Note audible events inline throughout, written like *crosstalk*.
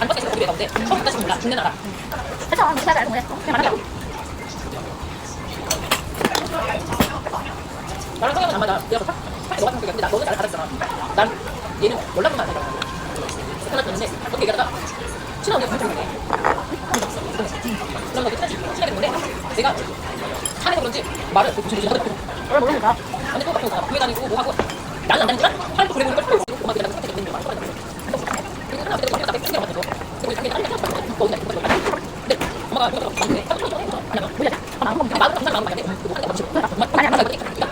안 있어 우리 가운데 처음 다시 몰라 죽는 알아. 그래서 무시하지 않고 그래. 그냥 말하라고. 나랑 성향은 안 맞아. 내가 딱 너가 생각했는데 나 너는 나를 잘했잖아. 난 얘는 연락만 안 해. 연락했는데 어떻게 얘기하다가 친한 언니가 문자 보내. 그럼 나도 친하지 친하게 됐는데 내가 사내서 그런지 말을 무슨 무슨 하더라고. 원래 모르니까. 근데 또 같은 거 교회 다니고 뭐 하고 나는 안 다니지만 사람도 그래 보는 걸 보고 엄마가 내가 선택이 있는 거 많이 그리고 하나 그때 그때 그때 같은 거 그리고 자기 다른 데서 또 온다 이거 근데 엄마가 이거 갖고 왔는데 하도 또 해서 그냥 뭐야 아 나는 뭐 나도 정말 마음 많이 그 뭐가 맞지 많이 안 나가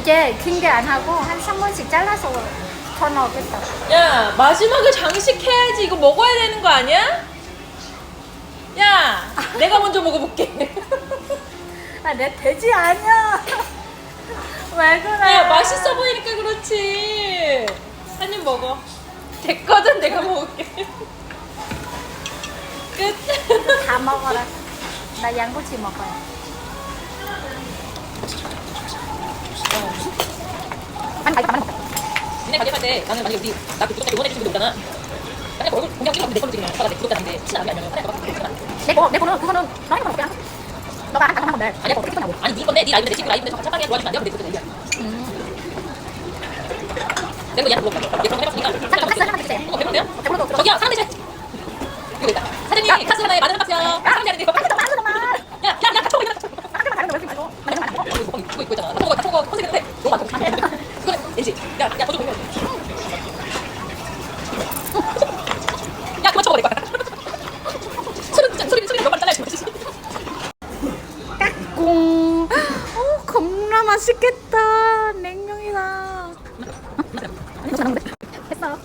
이제 긴 게 안 하고 한 3분씩 잘라서 더 넣겠다. 야 마지막에 장식해야지 이거 먹어야 되는 거 아니야? 야 내가 먼저 먹어볼게 *laughs* 아, 내 돼지 아니야. *laughs* 왜 그래? 야 맛있어 보이니까 그렇지 한 입 먹어 됐거든 내가 먹을게 *laughs* 끝 다 먹어라. 나 양꼬치 먹어요. 아니, 아니, 아니. 니네 가게 할 때 나는 만약에 우리 나 그 구독자 응원해 주신 분들 있잖아 만약 얼굴 공장 찍었는데 내 걸로 찍으면 오빠가 내 구독자인데 친한 남이 아니면 내 거, 내 거는 그거는 너한테 먹을게. 너가 한 하면 돼. 아니야 그거 끝나고 아니 네 건데 네 라이브인데 내 친구 라이브인데 저 착하게 도와주면 안 돼? 근데 그때 얘기야 내가 얘한테 물어볼까? 얘 그런 거 해봤으니까 사장 카스 하나 주세요. 어, 배부른데요? 배부르도 들어. 저기요, 사람 되셔. 이거 있다. 사장님, 카스 하나에 마늘 한 박스요. 사람 되는데 이거. 아, 좀 많은 거만. 야, 야, 야, 같이 먹어, 이거 같이 먹어. 아, 다른 거 먹지 말고. 많은 거 많은 거. 이거 먹고 이거 입고 있잖아. 같이 먹어, 같이 먹어. 컨셉인데 너무 많아. 이거는 왠지. 야, 야, 저좀 보면. 야, 그만 쳐버려, 이거. 소리, 진짜 소리, 소리 몇번 잘라야지. 꽁. 어, 겁나 맛있겠다. 냉면이다. 했어.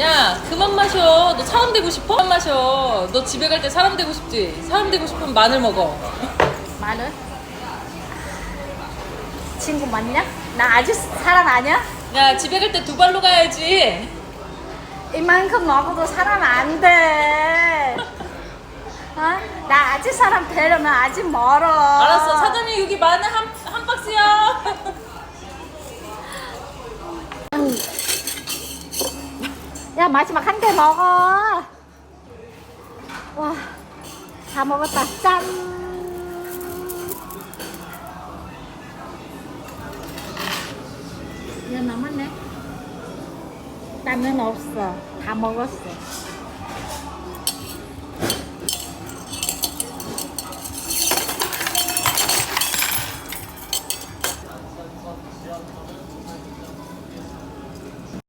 야 그만 마셔 너 사람 되고 싶어? 그만 마셔 너 집에 갈 때 사람 되고 싶지? 사람 되고 싶으면 마늘 먹어 마늘. 친구 맞냐? 나 아직 사람 아니야? 야 집에 갈 때 두 발로 가야지 이만큼 먹어도 사람 안 돼. *laughs* 어? 나 아직 사람 되려면 아직 멀어. 알았어 사장님 여기 마늘 한, 한 박스요 야 마지막 한 개 먹어. 와, 다 먹었다. 짠. 이거 남았네. 라면 없어. 다 먹었어.